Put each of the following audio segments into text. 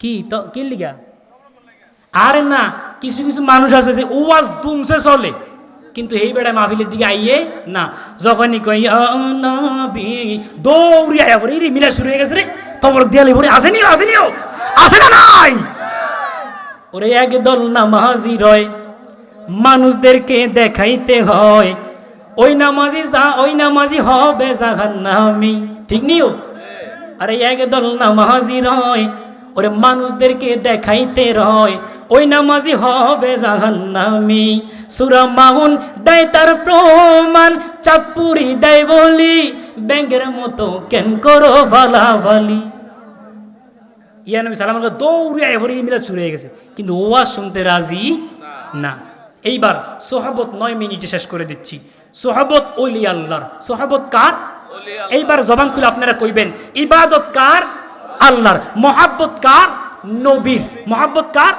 কি? তো কি লিগা? আরে না, কিছু কিছু মানুষ আছে যে ওয়াজ দুমসে চলে, কিন্তু এই বেড়ায় মাহফিলের দিকে আইয়ে না। যখনই কই দৌড়ি আয়া পড়ে রে মিলা শুরু হয়ে গেছে রে। কবর দেয়ালে ভরে আসেনি আসেনি আসে না নাই? ওরে একদল নামাজি রয়, মানুষদেরকে দেখাইতে হয়, ওই নামাজি যা, ওই নামাজি হবে জাহান্নামি। ঠিক নিও আরে একদল নামাজি রয় ওরে মানুষদেরকে দেখাইতে রয় ওই নামাজি হবে জাহান্নামি। সুরা মাহুন দেয় তার প্রমাণ চাপুরি দেয় বলি ব্যাঙ্গের মতো কেন করো ইয়া নবী সালাম দৌড়ে এবারে মিলা হয়ে গেছে। কিন্তু ওয়াজ শুনতে রাজি না। এইবার সোহাবত নয় মিনিটে শেষ করে দিচ্ছি। সোহাবত ওলি আল্লাহর। সোহাবত কার? এইবার জবান খুলে আপনারা কইবেন ইবাদত কার? আল্লাহর মহাব্বত কার? নবীর। মহাব্বত কার?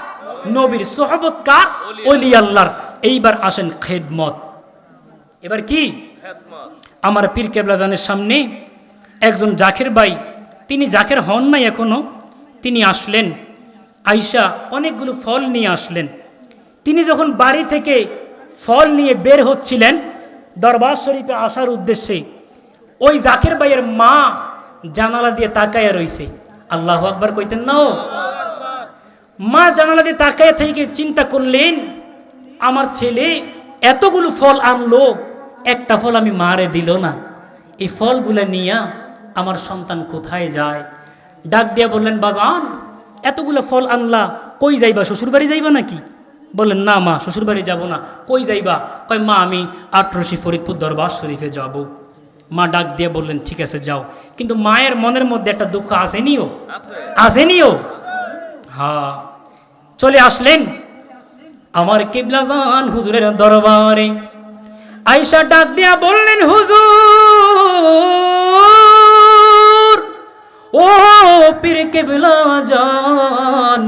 নবীর। সোহাবত কার? ওলি আল্লাহর। এইবার আসেন খেদমত। এবার কি? আমার পীর কেবলাজানের সামনে একজন জাখের ভাই, তিনি জাখের হন নাই এখনও, তিনি আসলেন। আইসা অনেকগুলো ফল নিয়ে আসলেন। তিনি যখন বাড়ি থেকে ফল নিয়ে বের হচ্ছিলেন দরবার শরীফে আসার উদ্দেশ্যে, ওই জাকের ভাইয়ের মা জানালা দিয়ে তাকায়া রইছে। আল্লাহ আকবার কইতেন না মা জানালা দিয়ে তাকায়া থেকে চিন্তা করলেন, আমার ছেলে এতগুলো ফল আনলো, একটা ফল আমি মারে দিল না। এই ফলগুলো নিয়া আমার সন্তান কোথায় যায়? ডাক দিয়া বললেন, বাজান, এতগুলো ফল আনলা, কই যাইবা শ্বশুরবাড়ি যাইবা নাকি? বললেন, না মা শ্বশুরবাড়ি যাব না, কই যাইবা? কয়, মা, আমি আটরশি ফরিদপুর দরবার শরীফে যাব। মা ডাক দিয়ে বললেন, ঠিক আছে, যাও। কিন্তু মায়ের মনের মধ্যে একটা দুঃখ আসেনিও আসেনিও হ্যাঁ। চলে আসলেন আমার কিবলাজান হুজুরের দরবারে। আয়সা ডাক দিয়া বললেন, হুজুর, ও পীর কিবলাজান,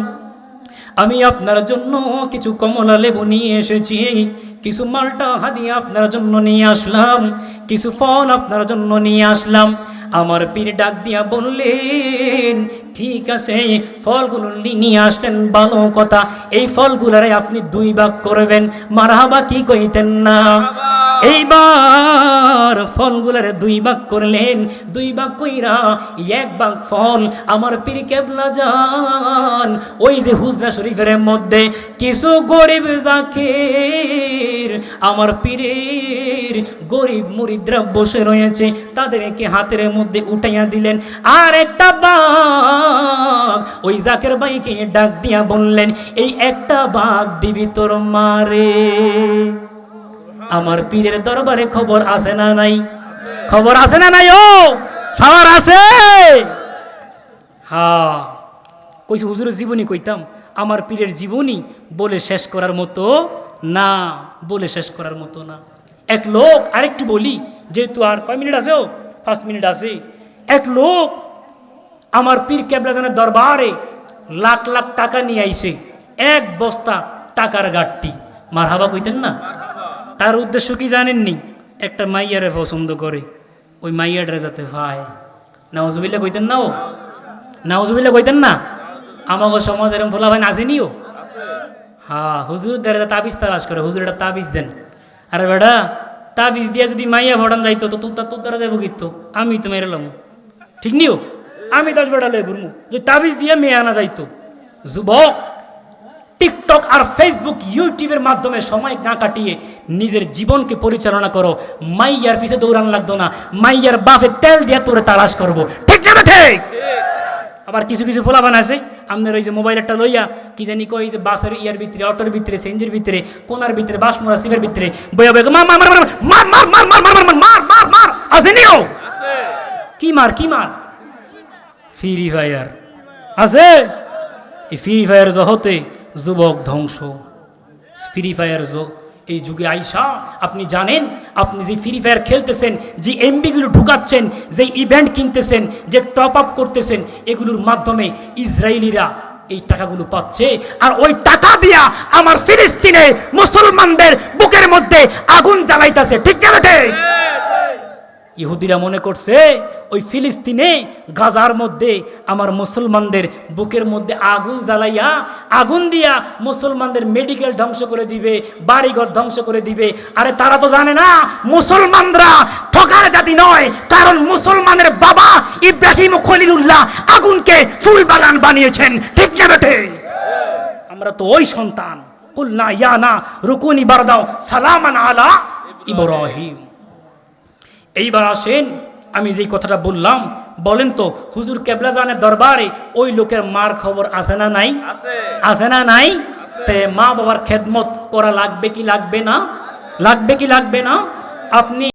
আমি আপনার জন্য কিছু কমলা লেবু নিয়ে এসেছি। কিছু মালটা হাদিয়া আপনার জন্য নিয়ে আসলাম। কিছু ফল আপনার জন্য নিয়ে আসলাম। আমার পীর ডাক দিয়া বললেন, ঠিক আছে, ফলগুলো নিয়ে আসলেন ভালো কথা। এই ফলগুলারে আপনি দুই ভাগ করবেন। মারহাবা কি কইতেন না? এইবার ফলগুলারে দুই ভাগ করলেন। দুই ভাগ কইরা এক ভাগ ফল। আমার পীর কেবলা যান, ওই যে হুজরা শরীফের মধ্যে কিছু গরিব জাকির। আমার পীরের গরিব মুরিদরা বসে রয়েছে, তাদেরকে হাতের মধ্যে উঠাইয়া দিলেন। আর একটা বাঘ ওই জাকের ভাইকে ডাক দিয়া বললেন, এই একটা বাঘ দিবি তোর মারে আমার পীরের দরবারে খবর আছে না নাই? খবর আছে না নাই? ও, খবর আছে। হা, কইছে, হুজুরের জীবনী কইতাম, আমার পীরের জীবনী বলে শেষ করার মতো না, বলে শেষ করার মতো না। এক লোক আরেকটু বলি, যেহেতু আর কয় মিনিট আছে ও? পাঁচ মিনিট আছে। এক লোক আমার পীর কেবলাজনের দরবারে লাখ লাখ টাকা নিয়ে আইছে। এক বস্তা টাকার গাঠটি মার হাবা কইতেন না? তার উদ্দেশ্য কি জানেননি? একটা মাইয়ারে পছন্দ করে। ওই মাইয়াটারে যাতে ভাই নাওজবিল্লা কইতেন না ও? নাওজবিল্লা কইতেন না? আমাকে সমাজ এরকম ফোলা ভাই নাচেনিও হ্যাঁ হুজুর দ্বারা তাবিজ তালাশ করে। হুজুর একটা তাবিজ দেন। আরে বেটা তাবিজ দিয়া যদি মাইয়া ফটান যাইতো, তো তোর তোর দ্বারা যাব কিন্তু আমি তো মেরে মেরেলাম ঠিক নিও? আমি দশ বেড়া লে ঘুরমু। যে তাবিজ দিয়ে মেয়ে আনা যাইতো। যুবক, টিকটক আর ফেসবুক, ইউটিউবের মাধ্যমে সময় না কাটিয়ে নিজের জীবনকে পরিচালনা করো। মাইয়ার পিছে দৌড়ান লাগতো না। মাইয়ার বাফে তেল দিয়ে তোরে তালাশ করব। ঠিক না ঠিক? আবার কিছু কিছু ফোলাবান আছে আপনার ওই যে মোবাইলটা লইয়া কি জানি কই যে বাসের ইয়ার ভিতরে অটোর ভিতরে সেঞ্জের ভিতরে কোনার ভিতরে বাস মোড়া সিগের ভিতরে বইয়া বইয়া মার মার মার মার মার মার মার মার মার মার মার মার মার আসেনিও কি মার কি মার ফ্রি ফায়ার আছে এই ফ্রি ফায়ার জহতে যুবক ধ্বংস ফ্রি ফায়ার এই যুগে আইসা, আপনি জানেন, আপনি যে ফ্রি ফায়ার খেলতেছেন, যে এমবিগুলো ঢুকাচ্ছেন, যে ইভেন্ট কিনতেছেন, যে টপ আপ করতেছেন, এগুলোর মাধ্যমে ইসরায়েলিরা এই টাকাগুলো পাচ্ছে। আর ওই টাকা দিয়া আমার ফিলিস্তিনে মুসলমানদের বুকের মধ্যে আগুন জ্বালাইতেছে। ঠিক কেন ইহুদিরা মনে করছে, ওই ফিলিস্তিনে গাজার মধ্যে আমার মুসলমানদের বুকের মধ্যে আগুন জ্বালাইয়া, আগুন দিয়া মুসলমানদের মেডিকেল ধ্বংস করে দিবে, বাড়িঘর ধ্বংস করে দিবে। আরে তারা তো জানে না, মুসলমানরা ঠকার জাতি নয়, কারণ মুসলমানের বাবা ইব্রাহিম খলিলুল্লাহ আগুনকে ফুল বাগান বানিয়েছেন। ঠিক না বেটে আমরা তো ওই সন্তান। কুলনা ইয়া না রুকুনি বারদাও সালামান আলা ইব্রাহিম। এইবার আসেন। আমি যেই কথাটা বললাম বলেন তো হুজুর কেবলাজানের দরবারে ওই লোকের মার খবর আছে না নাই? আছে। না নাই? তে মা বাবার খেদমত করা লাগবে কি লাগবে না? লাগবে কি লাগবে না? আপনি